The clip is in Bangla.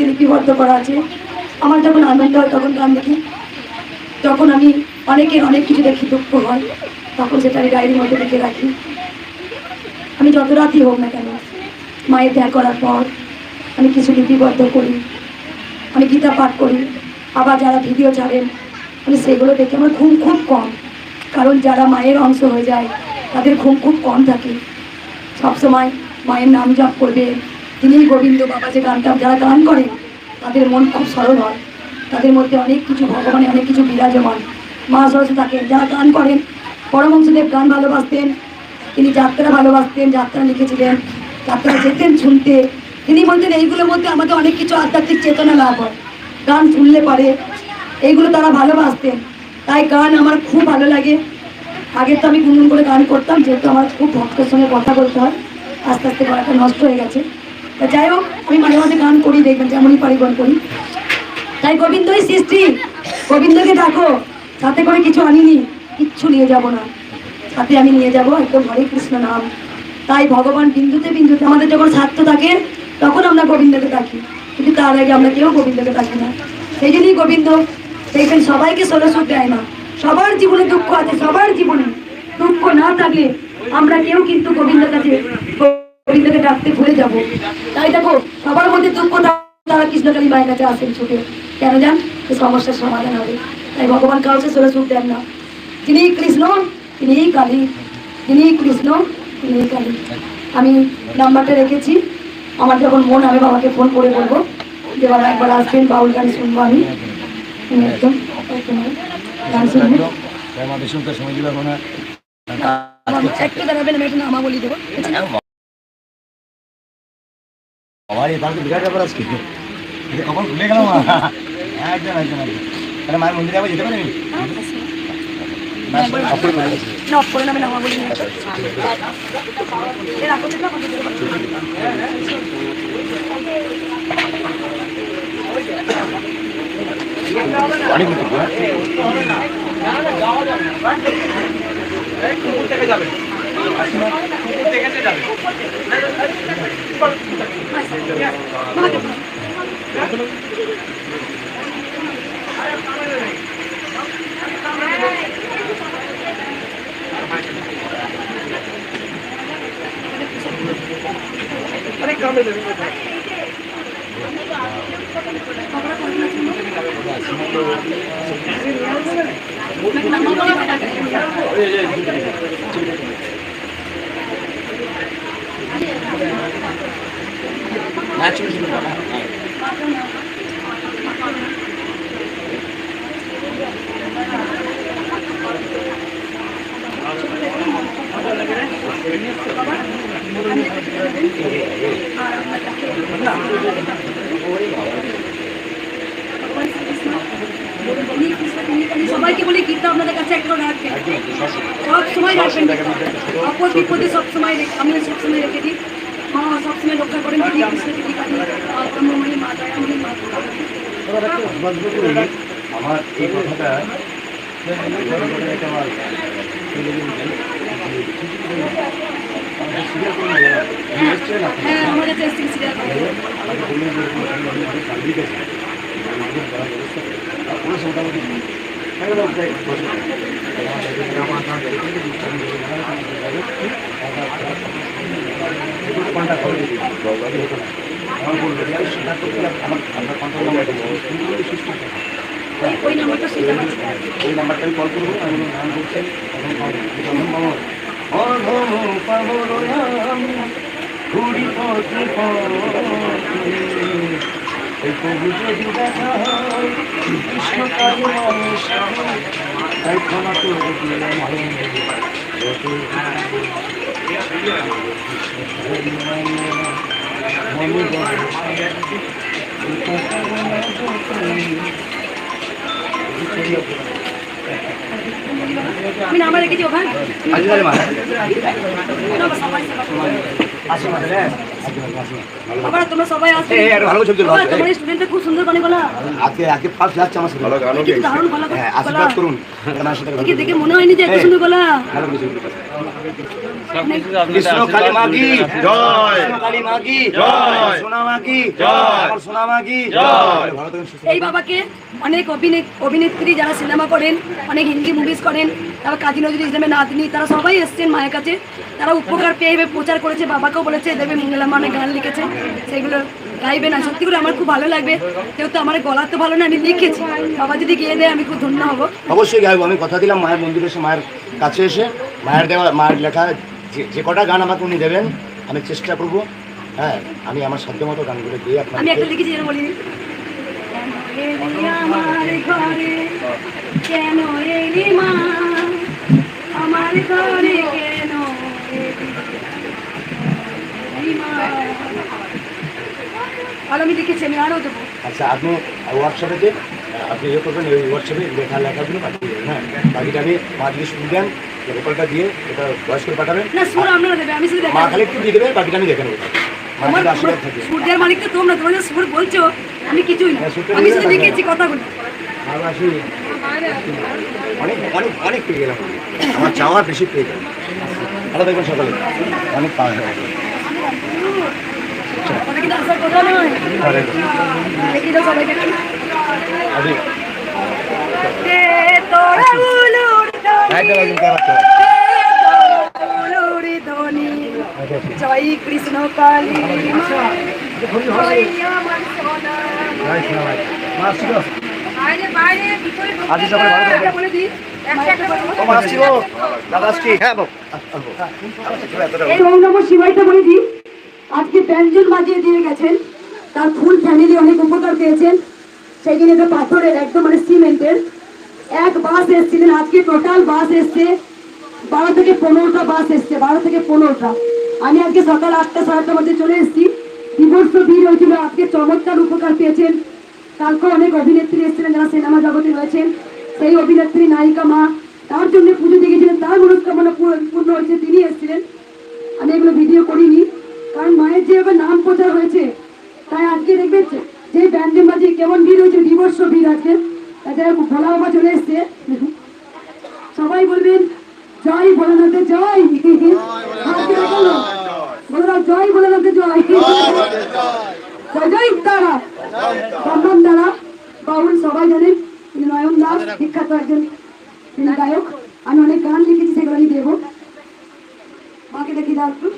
মধ্যে লিপিবদ্ধ করা আছে? আমার যখন আনন্দ হয়, তখন গান দেখি, যখন আমি অনেকের অনেক কিছু দেখি, দুঃখ হয়, তখন সেটা আমি ডায়েরির মধ্যে লিখে রাখি। আমি যত রাতই হোক না কেন, মায়ের ত্যাগ করার পর আমি কিছু লিপিবদ্ধ করি, আমি গীতা পাঠ করি, আবার যারা ভিডিও ছাড়েন, আমি সেগুলো দেখে আমার ঘুম খুব কম। কারণ যারা মায়ের অংশ হয়ে যায়, তাদের ঘুম খুব কম থাকে। সবসময় মায়ের নাম জপ করবে তিনি গোবিন্দ বাবা যে গানটা যারা গান করে তাদের মন খুব সরল হয়। তাদের মধ্যে অনেক কিছু ভগবানের অনেক কিছু বিরাজমান। মা সরস্বতী থাকেন যারা গান করেন, পরমহংসদেব গান ভালোবাসতেন, তিনি যাত্রা ভালোবাসতেন, যাত্রা লিখেছিলেন, যাত্রা যেতেন, শুনতে। তিনি বলতেন, এইগুলোর মধ্যে আমাদের অনেক কিছু আধ্যাত্মিক চেতনা লাভ হয়। গান শুনলে পারে। এইগুলো তারা ভালোবাসতেন। তাই গান আমার খুব ভালো লাগে। আগে তো আমি গুনগুন করে গান করতাম, যেহেতু আমার খুব ভক্তের সঙ্গে কথা বলতে হয়। আস্তে আস্তে গলাটা নষ্ট হয়ে গেছে। যাই হোক, আমি মাঝে মাঝে গান করি, দেখবেন যেমনই পারি গান করি। তাই গোবিন্দই সৃষ্টি, গোবিন্দকে ডাকো সাথে করে কিছু আনিনি, কিচ্ছু নিয়ে যাব না। সাথে আমি নিয়ে যাব একদম হরে কৃষ্ণ নাম। তাই ভগবান বিন্দুতে বিন্দুতে আমাদের যখন স্বার্থ থাকে, তখন আমরা গোবিন্দকে ডাকি। কিন্তু তার আগে আমরা কেউ গোবিন্দকে ডাকি না। সেই জন্যই গোবিন্দ, দেখবেন সবাইকে সুখ দেয় না। সবার জীবনে দুঃখ আছে, সবার জীবনে দুঃখ না থাকলে আমরা কেউ কিন্তু গোবিন্দের কাছে গোবিন্দকে ডাকতে ভুলে যাব। তাই দেখো সবার মধ্যে দুঃখ তারা কৃষ্ণকালী মায়ের কাছে আসেন ছুটে কেন যান সমস্যার সমাধান হবে। তাই ভগবান কাউকে সরে সুখ দেন না। তিনি কৃষ্ণ তিনি কালী। তিনি কৃষ্ণ তিনি কালী। আমি নাম্বারটা রেখেছি। আমার যখন মন আমি বাবাকে ফোন করে বলব। যে বাবা একবার আসবেন বাউল গান শুনব আমি। একদম গান শুনব। আমাদের শুনতে সময় দিল না একটু দাঁড়াবেন আমি একটু নামা বলি দেবো আমার এই তাহলে বিরাট ব্যাপার আজকে। এটা কখন ভুলে গেলাম? একদম একদম একদম। তাহলে মায়ের মন্দিরে আবার যেতে পারি না অফ করে নামে নামা বলি এর আগে থেকে আমাদের অনেক কিছু সবাইকে বলি গীতা আপনাদের কাছে একদম রাখবেন সব সময়। রাখবেন অপর বিপদে সব সময়। আমি সব সময় রেখে দিই। মা সব সময় রক্ষা করেন মা দয়ামণি মা আমার এই কথাটা আমার হ্যাঁ আমাদের টেস্টিং সিরিয়াল ওই নাম্বারটা সেটা এই নাম্বারটা আমি কল করব আমি নাম বলছি। অধম পাবরয়াম ঘুরি পথে পথে। যদি দেখা হয় তাই ক্ষমা আমি রেখেছি ওখানে তোমরা সবাই আসবে ভালো ছবি তুলো, তোমার স্টুডেন্টটা খুব সুন্দর গানে বলা। আজকে আজকে ফার্স্ট লাগছে আমার সাথে। কিন্তু দারুণ গলা হ্যাঁ আশীর্বাদ করুন। দেখে দেখে মনে হয়নি যে এত সুন্দর গলা। ভালো। কৃষ্ণ কালী মাগি। জয়। কালী মাগি। জয়। সোনা মাগি। জয়। সোনা মাগি। জয়। এই বাবাকে অনেক অভিনেত অভিনেত্রী যারা সিনেমা করেন অনেক হিন্দি মুভিজ করেন তারা কাজী নজরুল ইসলামের নাতনি তারা সবাই এসছেন মায়ের কাছে। তারা উপকার পেয়ে এভাবে প্রচার করেছে বাবাকেও বলেছে দেবে মঙ্গলামা অনেক গান লিখেছে সেগুলো গাইবে না। সত্যি করে আমার খুব ভালো লাগবে। যেহেতু আমার গলা তো ভালো না আমি লিখেছি। বাবা যদি গিয়ে দেয় আমি খুব ধন্য হব। অবশ্যই গাইবো। আমি কথা দিলাম মায়ের মন্দিরে এসে মায়ের কাছে এসে মায়ের দেওয়া মায়ের লেখা যে যে কটা গান আমাকে উনি দেবেন আমি চেষ্টা করব হ্যাঁ আমি আমার সাধ্য মতো গানগুলো দিয়ে আমি একটা লিখেছি যেন বলি আমার ঘরে? কেন এলি মা? আমার ঘরে কেন ভালো আমি লিখেছি আমি আরও দেবো। আচ্ছা আপনি ওয়ার্কশপে আপনি ইয়ে করবেন ওই ওয়ার্কশপে লেখা লেখাগুলো পাঠিয়ে দেবেন হ্যাঁ। বাকিটা আমি পাঁচ শুনে দেন রেকর্ডটা দিয়ে এটা ভয়েস করে পাঠাবেন। না সুর আপনারা দেবে আমি শুধু মা খালি একটু দিয়ে দেবেন বাকিটা আমি দেখে নেব। মা তোমার আশীর্বাদ থাকে। সুর মালিক তো তোমরা তোমরা যে সুর বলছো আমি কিছুই না। হ্যাঁ, আমি শুধু দেবে। লিখেছি কথাগুলো। অনেক অনেক অনেক পেয়ে গেলাম আমার চাওয়া বেশি পেয়ে গেলাম। ভালো দেখবেন সকালে। অনেক পাওয়া যাবে তো সবাইকে আদি। কে তোরা জয় কৃষ্ণ কালী হ্যাঁ আজকে ব্যঞ্জন বাজিয়ে দিয়ে গেছেন। তার ফুল ফ্যামিলি অনেক উপকার পেয়েছেন। সেই দিন এটা পাথরের একদম মানে সিমেন্টের এক বাস এসছিলেন আজকে টোটাল বাস এসছে বারো থেকে পনেরোটা বাস এসছে, বারো থেকে পনেরোটা। আমি আজকে সকাল আটটা, সাড়ে মধ্যে চলে এসেছি। বিভর্ষ ভিড় হয়েছিল, আজকে চমৎকার উপকার পেয়েছেন। কালকে অনেক অভিনেত্রী এসেছিলেন, যারা সিনেমা জগতে রয়েছেন। সেই অভিনেত্রী, নায়িকা, মা, তার জন্য পুজো দিয়েছিলেন তার মনস্কামনা পূর্ণ হয়েছে, তিনি এসেছিলেন। আমি এগুলো ভিডিও করিনি, কারণ মায়ের যেভাবে নাম প্রচার হয়েছে, তাই আজকে দেখবেন যে ব্যঞ্জন মাঝে কেমন ভিড় হয়েছে বিবর্ষ ভিড় আছে। তাছাড়া ভোলা বাবা চলে এসছে সবাই বলবেন জয় ভোলানাথে জয়! হাত দিয়ে বলো। বলো না, জয় ভোলানাথে জয়! জয় জয় তারা! বর্মন দ্বারা বাউল সবাই জানেন তিনি নয়ন দাস বিখ্যাত একজন গায়ক। আমি অনেক গান লিখেছি সেগুলো আমি দেবো। মাকে দেখি দাও একটু